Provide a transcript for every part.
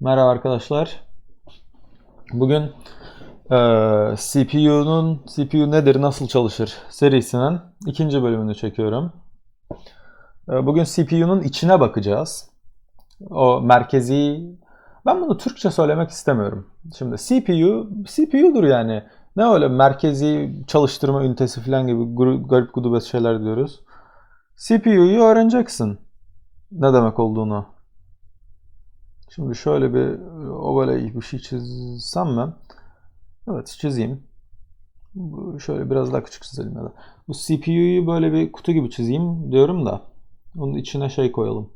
Merhaba arkadaşlar. Bugün eee, CPU'nun CPU nedir, nasıl çalışır serisinin ikinci bölümünü çekiyorum. Eee, Bugün CPU'nun içine bakacağız. O merkezi... Ben bunu Türkçe söylemek istemiyorum. Şimdi CPU, CPU'dur yani. Ne öyle merkezi çalıştırma ünitesi falan gibi garip gudubet şeyler diyoruz. CPU'yu öğreneceksin. Ne demek olduğunu. Şimdi şöyle bir ovale bir şey çizsem mi? Evet çizeyim. Şöyle biraz daha küçük çizelim ya da. Bu CPU'yu böyle bir kutu gibi çizeyim diyorum da. Onun içine şey koyalım.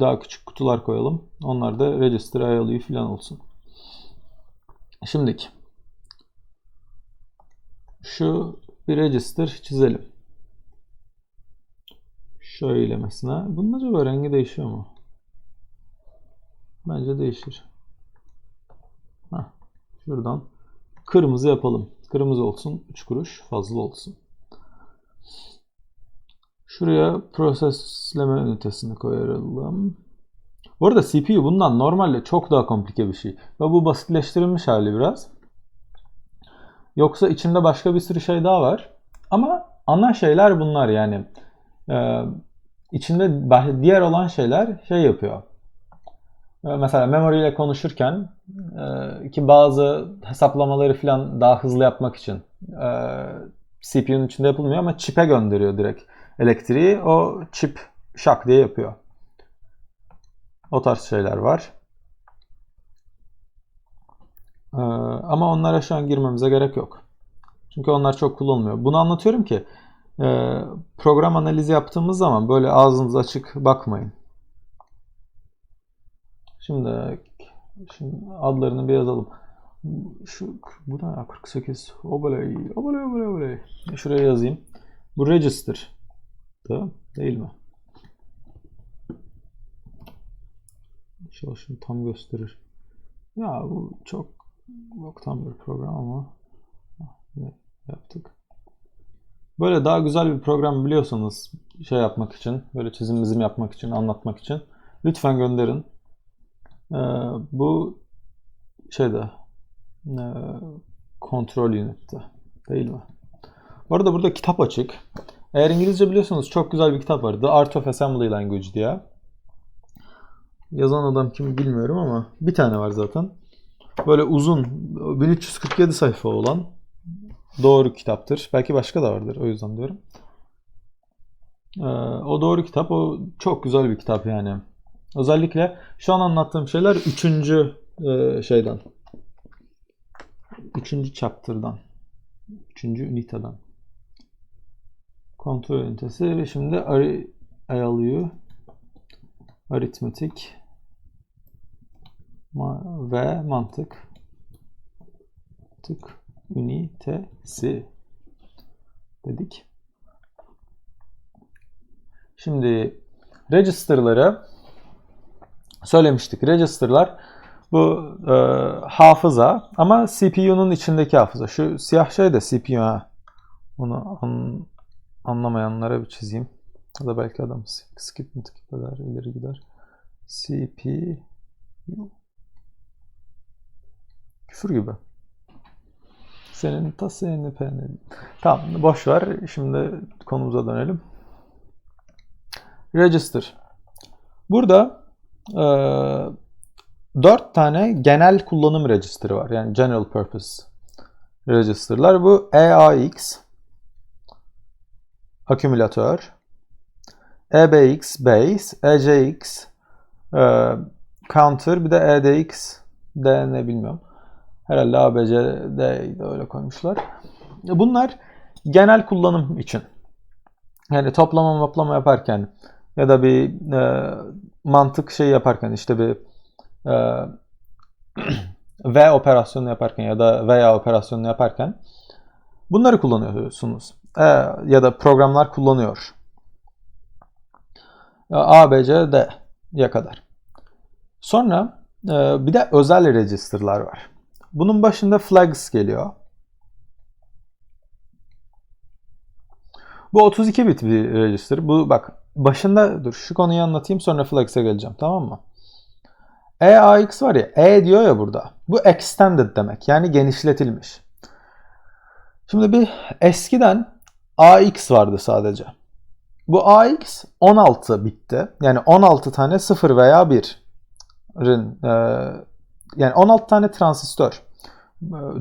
Daha küçük kutular koyalım. Onlar da register, ILU falan olsun. Şimdiki. Şu bir register çizelim. Şöyle mesela. Bunun acaba rengi değişiyor mu? Bence değişir. Heh, şuradan kırmızı yapalım. Kırmızı olsun. 3 kuruş fazla olsun. Şuraya prosesleme ünitesini koyalım. Bu arada CPU bundan normalde çok daha komplike bir şey. Ve bu basitleştirilmiş hali biraz. Yoksa içinde başka bir sürü şey daha var. Ama ana şeyler bunlar yani. Ee, içinde diğer olan şeyler şey yapıyor. Mesela memory ile konuşurken e, ki bazı hesaplamaları falan daha hızlı yapmak için e, CPU'nun içinde yapılmıyor ama çipe gönderiyor direkt elektriği. O çip şak diye yapıyor. O tarz şeyler var. Ee, ama onlara şu an girmemize gerek yok. Çünkü onlar çok kullanılmıyor. Bunu anlatıyorum ki e, program analizi yaptığımız zaman böyle ağzınız açık bakmayın. Şimdi, şimdi adlarını bir yazalım. Şu bu ne ya 48 obeley obeley obeley obeley. Şuraya yazayım. Bu register. Tamam değil mi? İnşallah tam gösterir. Ya bu çok boktan bir program ama ne yaptık? Böyle daha güzel bir program biliyorsanız şey yapmak için, böyle çizim mizim yapmak için, anlatmak için lütfen gönderin. Ee, bu şeyde e, kontrol unitte değil mi? Bu arada burada kitap açık. Eğer İngilizce biliyorsanız çok güzel bir kitap var. The Art of Assembly Language diye. Yazan adam kim bilmiyorum ama bir tane var zaten. Böyle uzun 1347 sayfa olan doğru kitaptır. Belki başka da vardır o yüzden diyorum. Ee, o doğru kitap o çok güzel bir kitap yani. Özellikle şu an anlattığım şeyler üçüncü e, şeyden. Üçüncü chapter'dan. Üçüncü üniteden. Kontrol ünitesi ve şimdi ari, ayalıyor. Aritmetik ma- ve mantık tık ünitesi dedik. Şimdi register'ları söylemiştik. Register'lar bu e, hafıza ama CPU'nun içindeki hafıza. Şu siyah şey de CPU ha. Onu an- anlamayanlara bir çizeyim. Ya da belki adam skip, mi skip eder, ileri gider. CPU Küfür gibi. Senin ta seni peni. Tamam boş ver. Şimdi konumuza dönelim. Register. Burada 4 tane genel kullanım register'ı var. Yani general purpose register'lar. Bu EAX akümülatör, EBX base, ECX e, counter, bir de EDX de ne bilmiyorum. Herhalde ABC'de de öyle koymuşlar. Bunlar genel kullanım için. Yani toplama toplama yaparken ya da bir e, mantık şey yaparken işte bir e, V operasyonu yaparken ya da veya operasyonu yaparken bunları kullanıyorsunuz. E, ya da programlar kullanıyor. A, B, C, D'ye kadar. Sonra e, bir de özel register'lar var. Bunun başında flags geliyor. Bu 32 bit bir register. Bu bak başında dur şu konuyu anlatayım sonra flags'e geleceğim tamam mı? EAX var ya E diyor ya burada. Bu extended demek. Yani genişletilmiş. Şimdi bir eskiden AX vardı sadece. Bu AX 16 bitti. Yani 16 tane 0 veya 1'in e, yani 16 tane transistör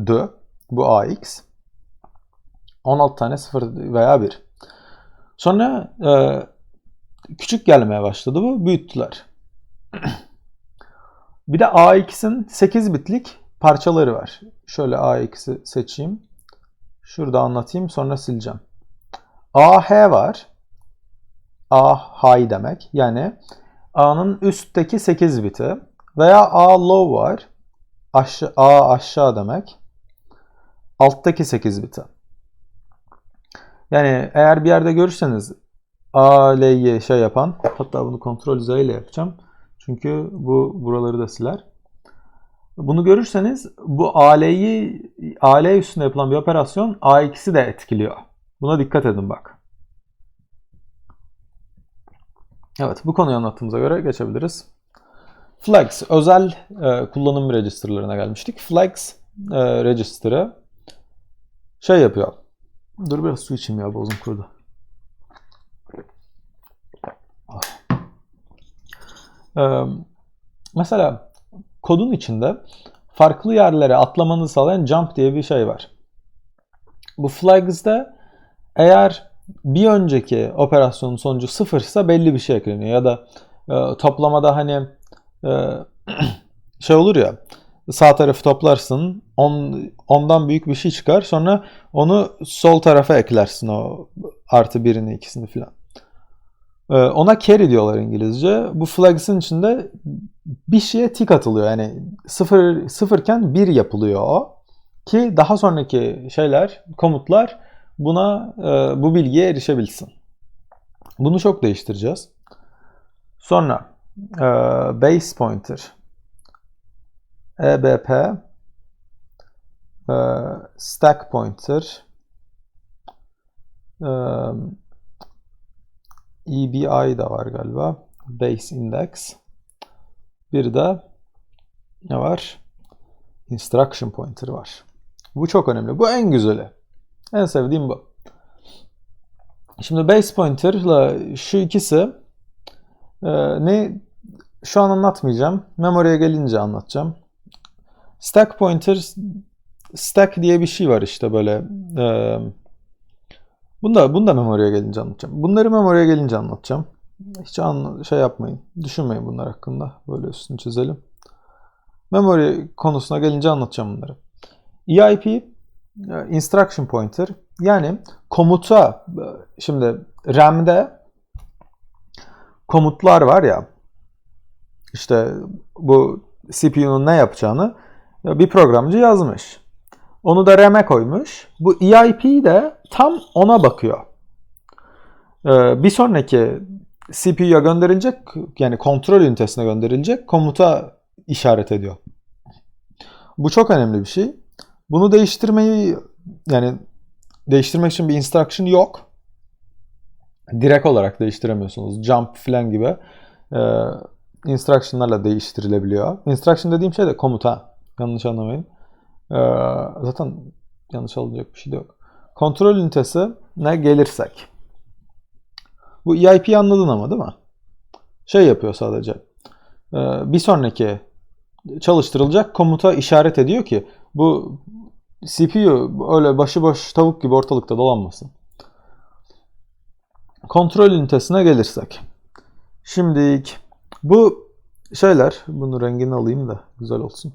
dü bu AX. 16 tane 0 veya 1. Sonra e, küçük gelmeye başladı bu. Büyüttüler. bir de AX'in 8 bitlik parçaları var. Şöyle AX'i seçeyim. Şurada anlatayım sonra sileceğim. AH var. A high demek. Yani A'nın üstteki 8 biti. Veya A low var. Aşağı, A aşağı demek. Alttaki 8 biti. Yani eğer bir yerde görürseniz A, L'yi şey yapan hatta bunu kontrol Z ile yapacağım. Çünkü bu buraları da siler. Bunu görürseniz bu AL'yi AL üstünde yapılan bir operasyon A2'si de etkiliyor. Buna dikkat edin bak. Evet bu konuyu anlattığımıza göre geçebiliriz. Flags özel e, kullanım registerlarına gelmiştik. Flags e, register'ı şey yapıyor. Dur biraz su içeyim ya boğazım kurudu. Ee, mesela kodun içinde farklı yerlere atlamanızı sağlayan jump diye bir şey var. Bu flags'da eğer bir önceki operasyonun sonucu sıfırsa belli bir şey ekleniyor. Ya da e, toplamada hani e, şey olur ya sağ tarafı toplarsın on, ondan büyük bir şey çıkar sonra onu sol tarafa eklersin o artı birini ikisini filan. E, ona carry diyorlar İngilizce. Bu flags'ın içinde bir şeye tik atılıyor. Yani sıfır, sıfırken bir yapılıyor o. Ki daha sonraki şeyler, komutlar buna e, bu bilgiye erişebilsin. Bunu çok değiştireceğiz. Sonra e, base pointer EBP e, stack pointer EBI da var galiba. Base index. Bir de ne var? Instruction pointer var. Bu çok önemli. Bu en güzeli. En sevdiğim bu. Şimdi base pointer ile şu ikisi e, ne şu an anlatmayacağım. Memory'e gelince anlatacağım. Stack pointer stack diye bir şey var işte böyle e, bunu da, bunu da memory'e gelince anlatacağım. Bunları memory'e gelince anlatacağım. Hiç an, şey yapmayın. Düşünmeyin bunlar hakkında. Böyle üstünü çizelim. Memory konusuna gelince anlatacağım bunları. EIP e, Instruction Pointer yani komuta e, şimdi RAM'de komutlar var ya işte bu CPU'nun ne yapacağını bir programcı yazmış. Onu da RAM'e koymuş. Bu EIP de tam ona bakıyor. Bir sonraki CPU'ya gönderilecek yani kontrol ünitesine gönderilecek komuta işaret ediyor. Bu çok önemli bir şey. Bunu değiştirmeyi yani değiştirmek için bir instruction yok. Direkt olarak değiştiremiyorsunuz. Jump falan gibi e, instruction'larla değiştirilebiliyor. Instruction dediğim şey de komuta. Yanlış anlamayın. E, zaten yanlış alınacak bir şey de yok. Kontrol ünitesi ne gelirsek. Bu EIP'yi anladın ama değil mi? Şey yapıyor sadece. E, bir sonraki çalıştırılacak komuta işaret ediyor ki bu CPU öyle başıboş tavuk gibi ortalıkta dolanmasın. Kontrol ünitesine gelirsek. Şimdi bu şeyler, bunu rengini alayım da güzel olsun.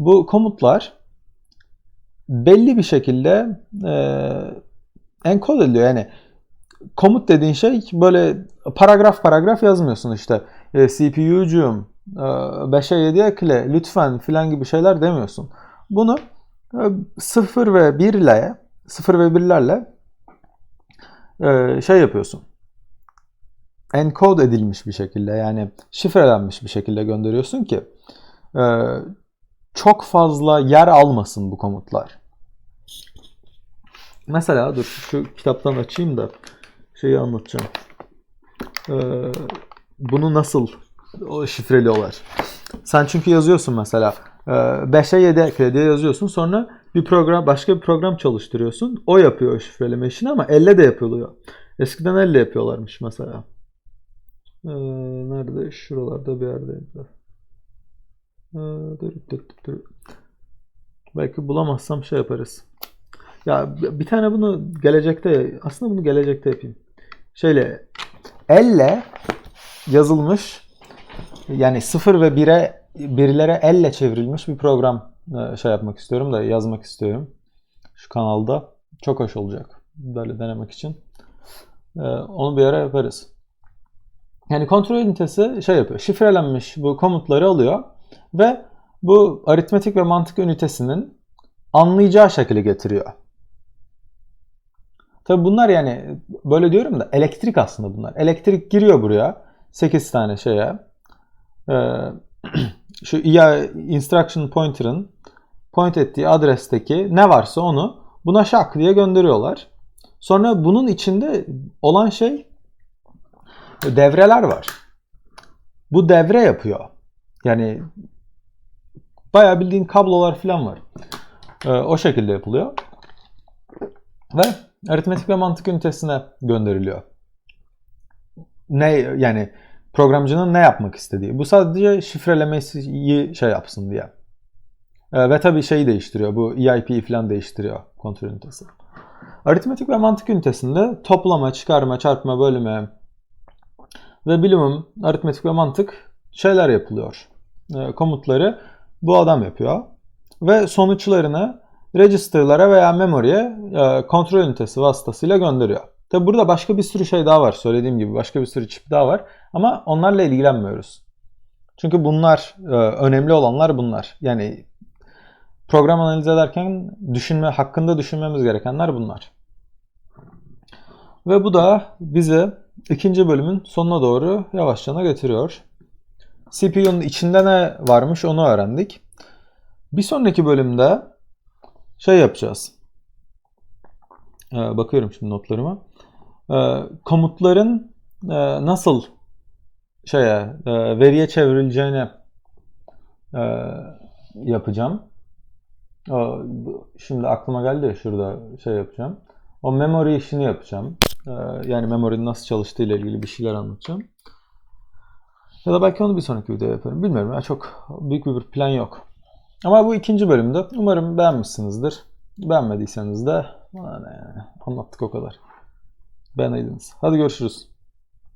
Bu komutlar belli bir şekilde e, enkod ediliyor. Yani komut dediğin şey böyle paragraf paragraf yazmıyorsun işte. E, CPU'cum 5'e 7'ye ekle lütfen filan gibi şeyler demiyorsun. Bunu 0 e, ve 1 ile 0 ve 1'lerle e, şey yapıyorsun. Encode edilmiş bir şekilde yani şifrelenmiş bir şekilde gönderiyorsun ki e, çok fazla yer almasın bu komutlar. Mesela dur şu kitaptan açayım da şeyi anlatacağım. Bunu nasıl şifreliyorlar. Sen çünkü yazıyorsun mesela 5'e 7 ekle diye yazıyorsun. Sonra bir program başka bir program çalıştırıyorsun. O yapıyor o şifreleme işini ama elle de yapılıyor. Eskiden elle yapıyorlarmış mesela. Ee, nerede? Şuralarda bir yerdeydi. Ee, dur, dur, dur, dur. Belki bulamazsam şey yaparız. Ya bir tane bunu gelecekte aslında bunu gelecekte yapayım. Şöyle elle yazılmış yani 0 ve 1'e birilere elle çevrilmiş bir program e, şey yapmak istiyorum da yazmak istiyorum. Şu kanalda. Çok hoş olacak. Böyle denemek için. E, Onu bir ara yaparız. Yani kontrol ünitesi şey yapıyor. Şifrelenmiş bu komutları alıyor ve bu aritmetik ve mantık ünitesinin anlayacağı şekilde getiriyor. Tabi bunlar yani böyle diyorum da elektrik aslında bunlar. Elektrik giriyor buraya 8 tane şeye. Ee, şu EI instruction pointer'ın point ettiği adresteki ne varsa onu buna şak diye gönderiyorlar. Sonra bunun içinde olan şey devreler var. Bu devre yapıyor. Yani bayağı bildiğin kablolar falan var. Ee, o şekilde yapılıyor. Ve aritmetik ve mantık ünitesine gönderiliyor. Ne yani programcının ne yapmak istediği. Bu sadece şifrelemesi şey yapsın diye. Ee, ve tabii şeyi değiştiriyor. Bu EIP'yi falan değiştiriyor kontrol ünitesi. Aritmetik ve mantık ünitesinde toplama, çıkarma, çarpma, bölme ve bilimum, aritmetik ve mantık şeyler yapılıyor. Ee, komutları bu adam yapıyor. Ve sonuçlarını register'lara veya memory'e e, kontrol ünitesi vasıtasıyla gönderiyor. Tabi burada başka bir sürü şey daha var. Söylediğim gibi başka bir sürü çip daha var. Ama onlarla ilgilenmiyoruz. Çünkü bunlar e, önemli olanlar bunlar. Yani program analiz ederken düşünme hakkında düşünmemiz gerekenler bunlar. Ve bu da bizi ikinci bölümün sonuna doğru yavaşça getiriyor. CPU'nun içinde ne varmış onu öğrendik. Bir sonraki bölümde şey yapacağız. Ee, bakıyorum şimdi notlarıma. Ee, komutların e, nasıl şeye e, veriye çevrileceğini e, yapacağım. O, şimdi aklıma geldi ya şurada şey yapacağım. O memory işini yapacağım. Ee, yani memory'nin nasıl çalıştığı ile ilgili bir şeyler anlatacağım. Ya da belki onu bir sonraki videoda yaparım. Bilmiyorum ya çok büyük bir plan yok. Ama bu ikinci bölümde. Umarım beğenmişsinizdir. Beğenmediyseniz de yani. Anlattık o kadar. Beğenediniz. Hadi görüşürüz.